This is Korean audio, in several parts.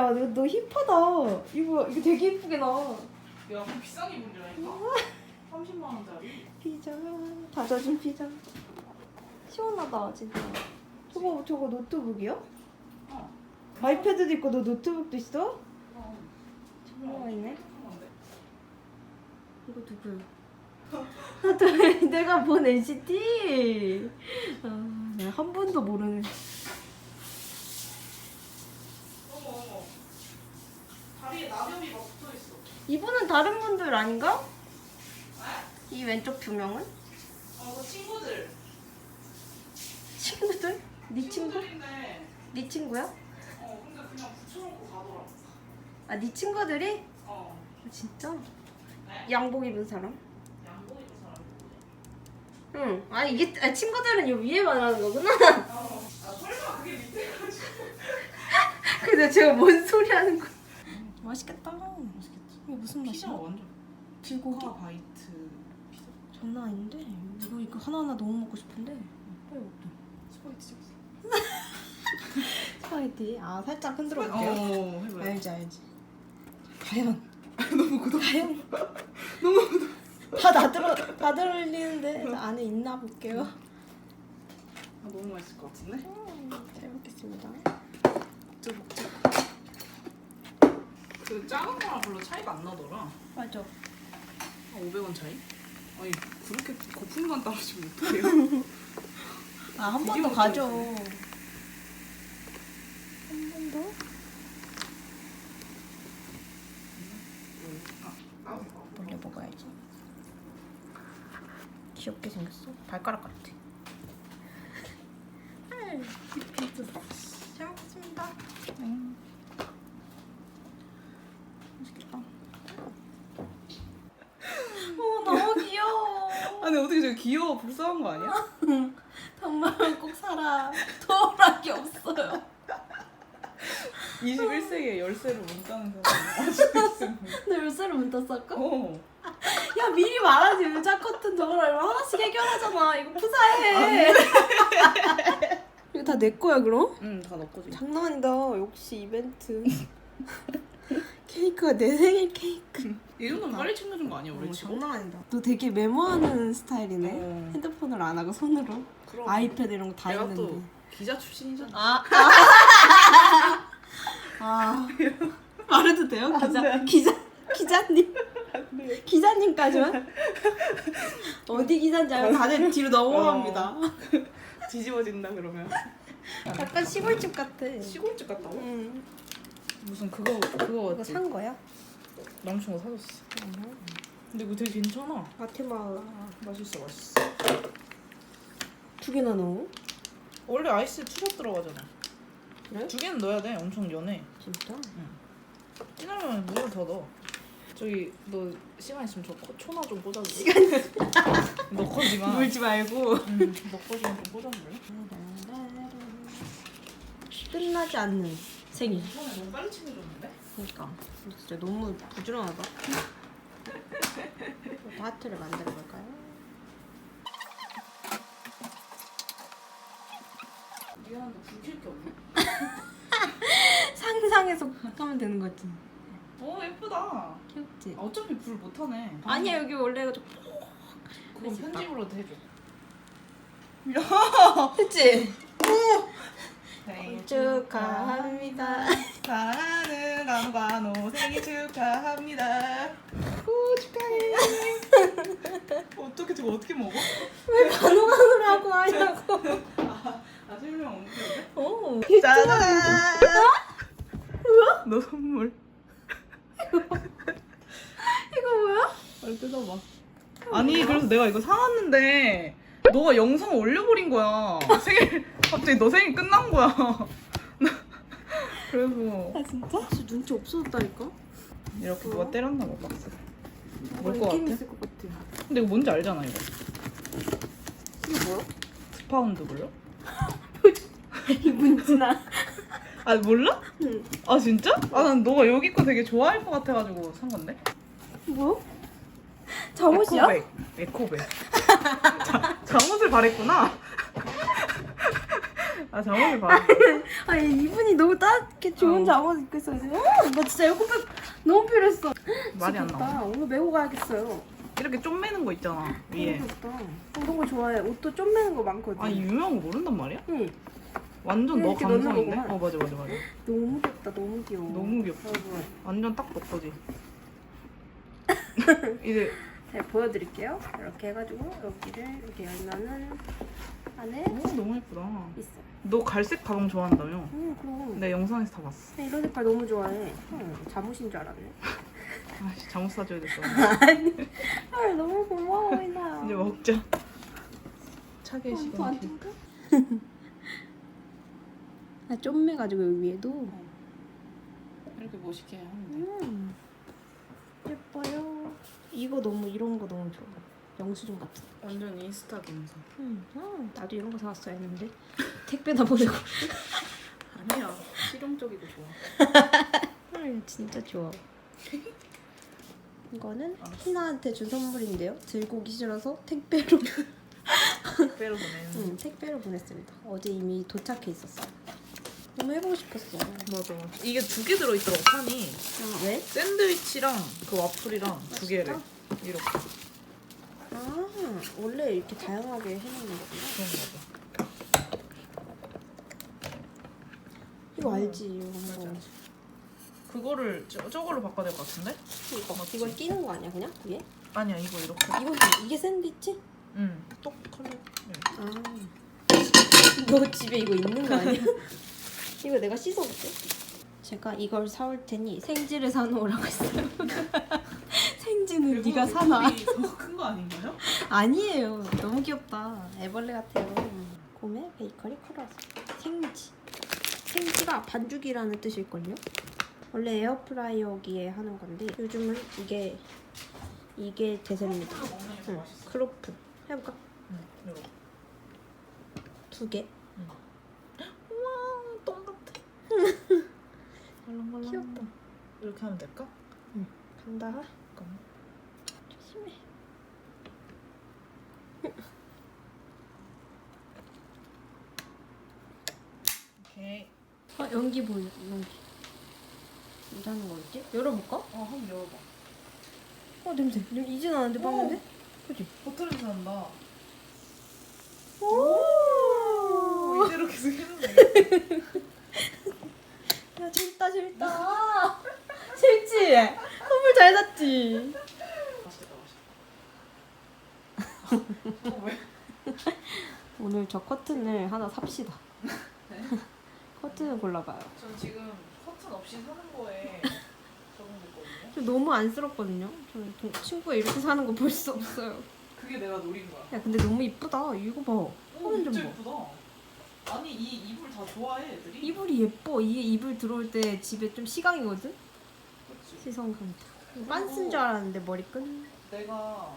야, 너, 너 힙하다. 이거 이거 되게 이쁘게 나와. 야, 그럼 비싼 기분이라니까? 30만 원짜리. 피자, 다져진 피자. 시원하다, 진짜. 저거 저거 노트북이야? 어. 아이패드도 있고 너 노트북도 있어? 어. 정말 있네. 건데. 이거 누구야? 아, 또 내가 본 NCT. 아, 한 번도 모르는. 어머, 어머. 다리에 낙엽이 막 붙어 있어. 이분은 다른 분들 아닌가? 이 왼쪽 두 명은? 어, 그 친구들. 친구들? 네 친구? 친구들인데, 네 친구야? 어, 근데 그냥 붙여놓고 가더라. 아, 네 친구들이? 어. 아, 진짜? 네? 양복 입은 사람? 양복 입은 사람. 응. 아 이게 아, 친구들은 요 위에 말하는 거구나. 어. 아, 설마 그게 밑에 가지고. 근데 제가 뭔 소리 하는 거야? 맛있겠다. 이게 무슨 피자 맛이야? 완전. 불고기? 바이트 피자. 장난 아닌데? 이거 이거 하나하나 너무 먹고 싶은데. 빨리 먹자. 스파이트 찍었어. 스파이티. 아 살짝 흔들어 볼게요. 어, 해봐요. 알지 알지. 과연 너무 굳어. 과연 너무 다다 들어 다 들리는데 안에 있나 볼게요. 아, 너무 맛있을 것 같은데? 음, 잘 먹겠습니다. 먹자, 먹자. 그 작은 거랑 별로 차이가 안 나더라. 맞아. 한 500원 차이? 아니 그렇게 거품만 따라주면 어떡해요? 아 한 번 이게 더 가져. 어쩌지? 한 번 더? 아, 몰래 먹어야지. 귀엽게 생겼어. 발가락 같아. 음, 잘 먹겠습니다. 음. 맛있겠다. 어, 너무 귀여워. 아니 어떻게 저기 귀여워 불쌍한 거 아니야? 정말 꼭 살아. 도움락이 없어요. 21세기에 열쇠를 못 따는 사람이 아직도 있으면 너 열쇠를 못 아까? 어. 야, 미리 말하지. 의자 커튼 저거를 하나씩 해결하잖아. 이거 푸사해. 이거 다 내 거야, 그럼? 응다 넣고 지 장난 아니다. 역시 이벤트. 케이크가 내 생일 케이크. 이 정도면 빨리 챙겨준 거 아니야 우리 어, 친구? 장난 아니다. 너 되게 메모하는 스타일이네. 어. 핸드폰을 안 하고 손으로. 그럼 아이패드 이런 거 다 내가 있는데. 또 기자 출신이잖아 아. 아. 말해도 돼요? 기자 기자 기자님. 기자님까지만? 어디 기자인지 알면 다들 뒤로 넘어갑니다. 뒤집어진다 그러면 약간 시골집 같아. 시골집 같다고? 응. 무슨 그거 그거 이거? 산 거야? 남친과 사줬어 근데 이거 되게 괜찮아 마테마라. 맛있어 맛있어 두 개나 넣어? 원래 아이스 투샷 들어가잖아 그래? 두 개는 넣어야 돼 엄청 연해 진짜? 진하면 물을 더 넣어 저기 너 시간 있으면 저 코- 초나 좀 꽂아줄래? 시간 너 거지 마 물지 말고. 응, 너 거지만 좀 꽂아줄래? 끝나지 않는 생일. 이번에 너무 빨리 챙겨줬는데? 그러니까 진짜 너무 부지런하다. 또 하트를 만들어 볼까요? 미안한데 불킬게 없네 상상해서 하면 되는 거지. 오 예쁘다 귀엽지? 아, 어차피 불 못하네 아니야 여기 원래 좀 그건 편집으로도 해줘 했지? 생일 축하합니다. 사랑하는 안관호 생일 축하합니다 후 축하해 어떻게 저거 어떻게 먹어? 왜 반응하느라 하고 하냐고. 아 설명 없는데? 오. 짜잔 너 선물 이거 뭐야? 빨리 뜯어봐 아니 그래서 내가 이거 사왔는데 너가 영상 올려버린 거야 생일 갑자기 너 생일 끝난 거야 그래서 아 진짜? 진짜 눈치 없어졌다니까? 이렇게 누가 때렸나 봐 박스 뭘것 느낌 같아? 있을 것 같아. 근데 이거 뭔지 알잖아 이거 이게 뭐야? 스파운드 불려? 이 문진아. 아 몰라? 응. 아 진짜? 아 난 너가 여기 거 되게 좋아할 것 같아가지고 산 건데 뭐야? 잠옷이야? 에코백 에코백 자, 잠옷을 바랬구나 아 잠옷을 봐. 아니 이분이 너무 따뜻해 좋은 어. 잠옷 입고 있어서 어, 나 진짜 에어컨백 너무 필요했어. 말이 안 나와. 좋겠다. 오늘 메고 가야겠어요. 이렇게 좀 매는 거 있잖아 위에. 너무 좋다. 이런 거 좋아해. 옷도 좀 매는 거 많거든. 아니 유명한 거 모른단 말이야? 응. 완전 너 이렇게 넣는 감성인데? 거구만. 어 맞아 맞아 맞아. 너무 귀엽다. 너무 귀여워. 너무 귀엽다. 여러분. 완전 딱 너 거지. 이제 제가 보여드릴게요. 이렇게 해가지고 여기를 이렇게 열면은 안에 오 너무 예쁘다. 있어요. 너 갈색 가방 좋아한다며? 응 그럼. 내 영상에서 다 봤어. 나 이런 색깔 너무 좋아해. 응, 잠옷인 줄 알았네. 아씨 잠옷 사줘야 됐어. 아니, 헐 너무 고마워 이나. 이제 먹자. 차게 어, 이거 안 시간. 뜯겨? 아, 좀매가지고 여기 위에도. 이렇게 멋있게 돼. 음, 예뻐요. 이거 너무 이런 거 너무 좋아. 영수증 같은. 완전 인스타 감성. 음, 아, 나도 이런 거 사왔어야 했는데 택배나 보내고. 아니야 실용적이고 좋아. 헐, 진짜 좋아. 이거는. 희나한테 준 선물인데요. 들고 오기 싫어서 택배로 빼로 보내는. 응, 택배로 보냈습니다. 어제 이미 도착해 있었어. 너무 해보고 싶었어. 맞아. 이게 두 개 들어있더라고 판이. 아, 왜? 샌드위치랑 그 와플이랑 두 개를 진짜? 이렇게 아, 원래 이렇게 다양하게 해놓는 거구나. 이거 알지, 이런 거. 맞아. 그거를 저, 저걸로 바꿔야 될 것 같은데? 이거, 맞지? 이걸 끼는 거 아니야, 그냥? 위에? 아니야 이거 이렇게. 이거, 이게 샌드위치? 응. 똑 컬러. 아. 너 집에 이거 있는 거 아니야? 이거 내가 씻어볼게. 제가 이걸 사올 테니 생지를 사놓으라고 했어요. 생지는 네가 사놔. 더큰 거 아닌가요? 아니에요. 너무 귀엽다. 애벌레 같아요. 곰의 베이커리 크로스. 생지. 생지가 반죽이라는 뜻일걸요? 원래 에어프라이어기에 하는 건데 요즘은 이게 이게 대세입니다. 응. 크로프. 해볼까? 응. 두 개. 우와 똥 같아. 귀엽다. 이렇게 하면 될까? 간다. 잠깐만. 조심해. 오케이. 아 연기 보여. 연기. 일하는 거였지? 열어볼까? 어 한번 열어봐. 어 냄새. 냄새 이제 나는데 빵인데? 그지? 버터 냄새 난다. 오. 이대로 계속 해도 돼. 야 재밌다 재밌다. 재밌지? 잘 샀지. 맛있겠다 맛있겠다. 어, 왜? 오늘 저 커튼을 하나 삽시다. 커튼을 골라봐요. 전 지금 커튼 없이 사는 거에 적응됐거든요. 저 너무 안쓰럽거든요. 동- 친구가 이렇게 사는 거 볼 수 없어요. 그게 내가 노린 거야. 야 근데 너무 이쁘다. 이거 봐. 오, 화면 좀 진짜 봐. 예쁘다. 아니 이 이불 다 좋아해 애들이. 이불이 예뻐. 이게 이불 들어올 때 집에 좀 시강이거든. 그렇지. 시선 강타. 빤스인 줄 알았는데 머리끈. 내가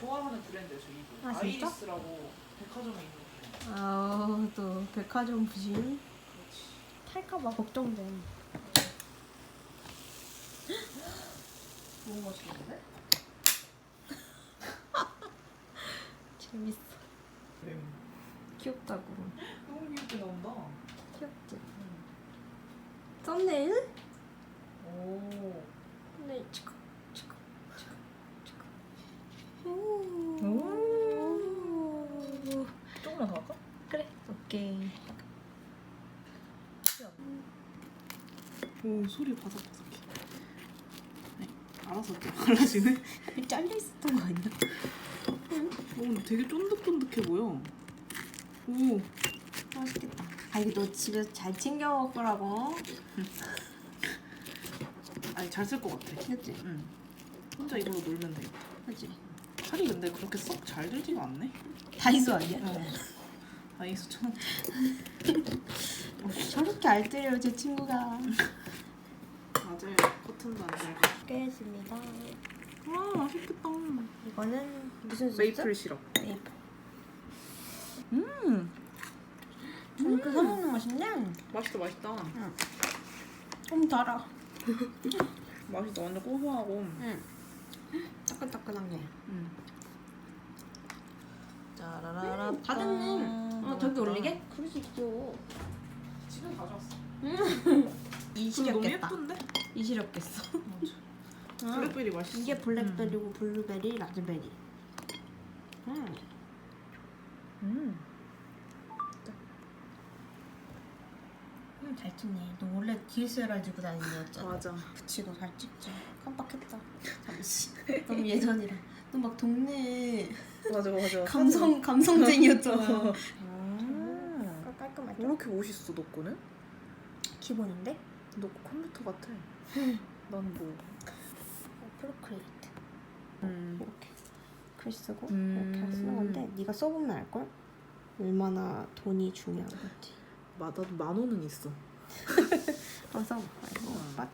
좋아하는 브랜드예요 저 이불. 아, 진짜? 아이리스라고 백화점에 있는 브랜드. 아 또 백화점 부심 그렇지. 탈까봐 걱정돼. 너무 맛있겠는데? 재밌어. 네. 귀엽다고. 너무 귀엽게 나온다. 귀엽지. 썸네일? 오. 썸네일 치고 치고 치고 치고. 오. 조금만 더 할까? 그래. 오케이. 오 소리 바삭바삭해. 네, 알아서 또 갈라지네. 잘려 있었던 거 아니야? 오 근데 되게 쫀득쫀득해 보여. 오. 맛있겠다. 아 이거 너 집에서 잘 챙겨 먹으라고. 잘 쓸 것 같아. 그치? 응. 혼자 이걸로 놀면 돼. 그치? 살이 근데 그렇게 썩 잘 들지가 않네. 다이소 아니야? 어. 다이소 천 원. 저렇게 알뜰해요 제 친구가. 맞아요. 커튼도 안 잘. 깨집니다. 와 맛있겠다. 이거는 무슨 소스죠? 메이플 시럽. 메이플. 음 저는 그 사먹는 맛인데 맛있다 맛있다. 좀 달아. 맛있다 완전 고소하고. 응. 따끈따끈한 게. 음. 짜라라라. 다 됐네. 어 저기 올리게? 그럴 수 있죠. 집에 가져왔어. 이실이 너무 없겠다. 예쁜데? 이실이 없겠어. 맞아. 블랙베리 맛있어. 이게 블랙베리고 블루베리, 라즈베리. 음. 음. 음, 잘 찍네. 너 원래 DSLR 들고 다니는 애였잖아. 맞아. 그치도 잘 찍지. 깜빡했다. 잠시. 너무 예전이라. 너 막 동네 맞아 맞아. 감성 감성쟁이였잖아. 아. 깔끔하게. 왜 이렇게 멋있어 너 거는? 기본인데? 너거 컴퓨터 같아. 난 뭐. 프로크리에이트. 음. 이렇게 글 쓰고 음. 이렇게 쓰는 건데 네가 써보면 알 걸. 얼마나 돈이 중요한 건지. 나도 만 원은 있어. 어 써봐. 이거 음. 맛.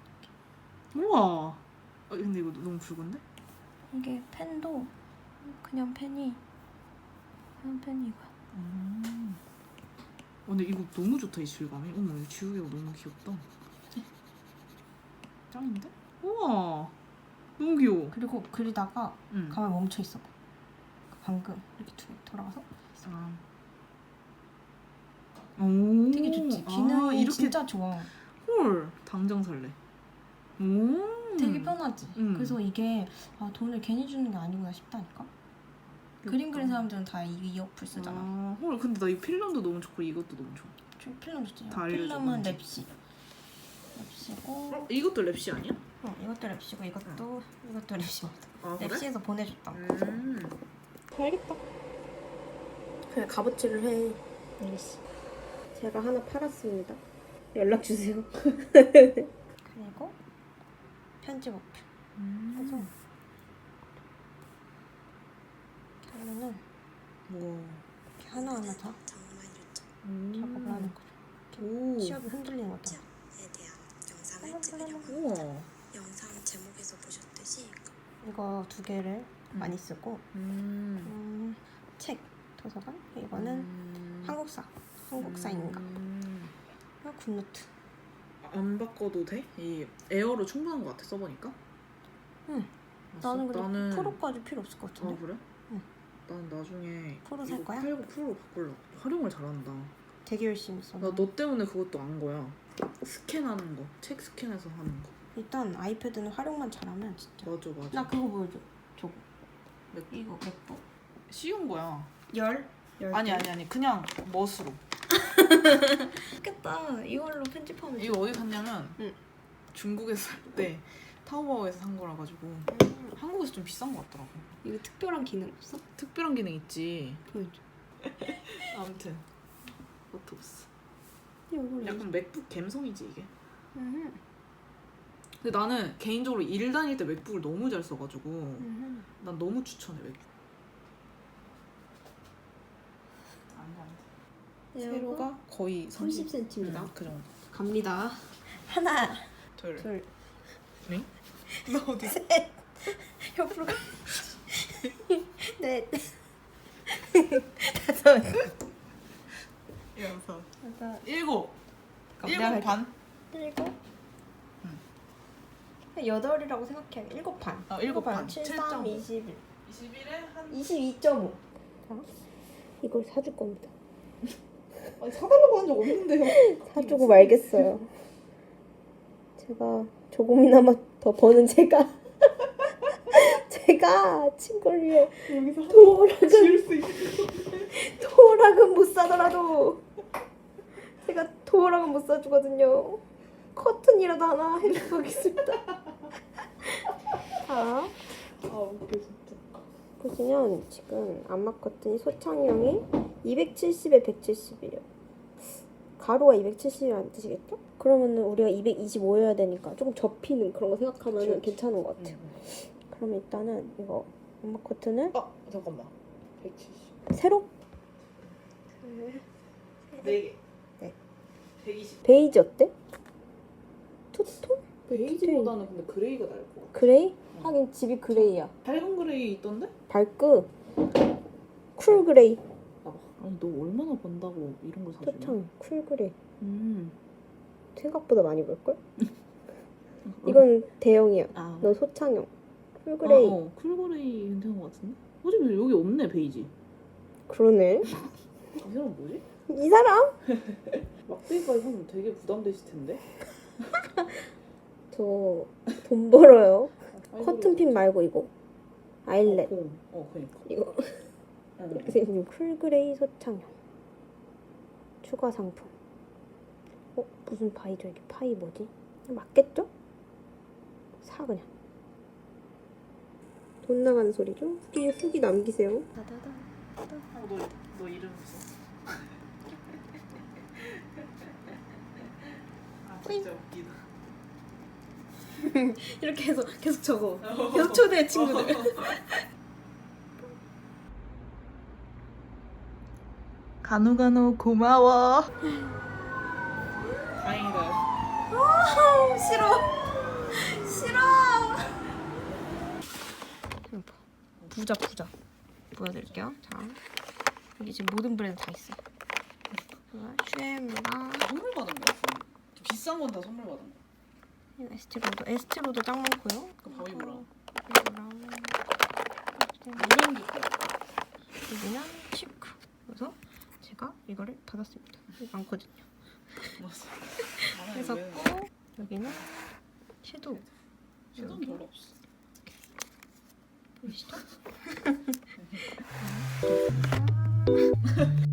우와. 어, 근데 이거 너무 붉은데? 이게 펜도 그냥 펜이 그냥 펜이 이거야. 음. 어, 근데 이거 너무 좋다 이 질감이. 어머 이 지우개가 너무 귀엽다. 짱인데? 우와. 너무 귀여워. 그리고 그리다가 응. 가만 멈춰 있어. 방금 이렇게 두 개 돌아가서 아. 오. 되게 좋지. 아, 기능이 이렇게 진짜 좋아. 헐 당장 살래. 오. 되게 편하지. 음. 그래서 이게 아, 돈을 괜히 주는 게 아니구나 싶다니까. 그림 그린 사람들은 다 이 이 어플 쓰잖아. 아, 헐 근데 나 이 필름도 너무 좋고 이것도 너무 좋아. 좀 필름 좋지. 다 알려줘, 필름은 뭔지. 랩시. 랩시고 어? 이것도 랩시 아니야? 어, 이것도 랩시고 이것도 이것도 랩시. 아 랩시에서 보내줬다. 음. 알겠다. 그냥 값어치를 해. 알겠어. 제가 하나 팔았습니다. 연락 주세요. 그리고 편지 목표. 해서 음. 하면은 우와. 이렇게 하나하나 다 음. 작업을 하는 거죠. 오. 시업이 흔들리는 거잖아. 에 대한 영상을 찍으려고 우와. 영상 제목에서 보셨듯이 이거 두 개를 음. 많이 쓰고 음. 음, 책 도서관 이거는 음. 한국사 한국사인가 음. 이거 굿노트 안 바꿔도 돼? 이 에어로 충분한 것 같아 써보니까. 응. 알았어? 나는 근데 나는 프로까지 필요 없을 것아 같은데 그래? 응. 난 나중에 프로 살 이거 거야? 팔고 프로로 바꾸려. 활용을 잘한다. 되게 열심히 써 나 너 때문에 그것도 안 거야. 스캔하는 거, 책 스캔해서 하는 거. 일단 아이패드는 활용만 잘하면 진짜 맞아 맞아. 나 그거 보여줘 저거 맥북. 이거 맥북 쉬운 거야. 열? 아니 아니 아니 그냥 멋으로. 좋겠다 이걸로 편집하면 이거 어디 샀냐면 응. 중국에서 살 때 타오바오에서 산 거라 가지고 한국에서 좀 비싼 거 같더라고. 이거 특별한 기능 없어? 특별한 기능 있지. 보여줘 아무튼 포토스. 이걸 약간 맥북 감성이지 이게. 음. 근데 나는 개인적으로 일 다닐 때 맥북을 너무 잘 써가지고 음. 난 너무 추천해 맥북. 안돼 안돼. 세로가 거의 30, 30cm입니다 음, 그 정도. 갑니다 하나 둘. 둘 응? 너 어디? 옆으로 가. 넷. 다섯. 여섯. 여덟. 일곱. 그럼 일곱. 반. 일곱. 응. 그냥 여덟이라고 생각해. 일곱 반. 어, 일곱 반. 7, 3, 7.5. 21. 21에 한. 22.5. 이걸 사줄 겁니다. 아니 사달라고 한 적 없는데요. 사주고 말겠어요. 제가 조금이나마 더 버는 제가 제가 친구를 위해 여기서 도락은 지을 수 있어. 도락은 못 사더라도 제가 도락은 못 사주거든요. 커튼이라도 하나 해주겠습니다. 자, 아 웃겨 진짜. 보시면 지금 암막 커튼이 소창형이 270에 170이에요. 가로가 270이라는 뜻이겠죠? 그러면은 우리가 225여야 되니까 조금 접히는 그런 거 생각하면 은. 괜찮은 것 같아요. 그럼 일단은 이거 암막 커튼을 아 잠깐만. 170. 새로 네 개. 네. 120. 베이지 어때? 투톤? 베이지보다는 근데 그레이가 나을 것 같아. 그레이? 하긴 집이 그레이야. 밝은 그레이 있던데? 밝그 쿨 그레이. 아니 너 얼마나 번다고 이런 걸 사주냐? 소창 쿨 그레이. 음. 생각보다 많이 볼걸? 이건 대형이야. 아. 너 소창형. 쿨 그레이. 아, 어, 쿨그레이 괜찮은 것 같은데? 어차피 여기 없네 베이지. 그러네. 이 사람 뭐지? 이 사람? 막대기까지 하면 되게 부담되실 텐데. 저 돈 벌어요. 아이돌이 커튼핀 말고 이거. 아일렛. 어, 어, 그니까. 이거 응. 선생님 쿨그레이 소창형. 추가 상품. 어 무슨 파이죠 이게 파이 뭐지? 맞겠죠? 사 그냥. 돈 나가는 소리죠? 후기 후기 남기세요. 다다다. 어, 너, 너 이름 써. 아, 진짜 웃기다. 이렇게 해서 계속 적어. 계속 초대해 친구들. 간우간우 고마워. 다행이다. 아, 싫어. 싫어. 부자 부자. 보여드릴게요. 자, 여기 지금 모든 브랜드 다 있어요. 슈엠이랑 다 선물 받은 거야? 비싼 건 다 선물 받은 거야. 에스티로도 에스티로도 짱 많고요. 그 바위 뭐라? 이거랑 무명기 거. 여기는 치크. 그래서 제가 이거를 받았습니다. 많거든요. 그래서 왜? 고 여기는 섀도우 시선 별로 없어. 보이시죠?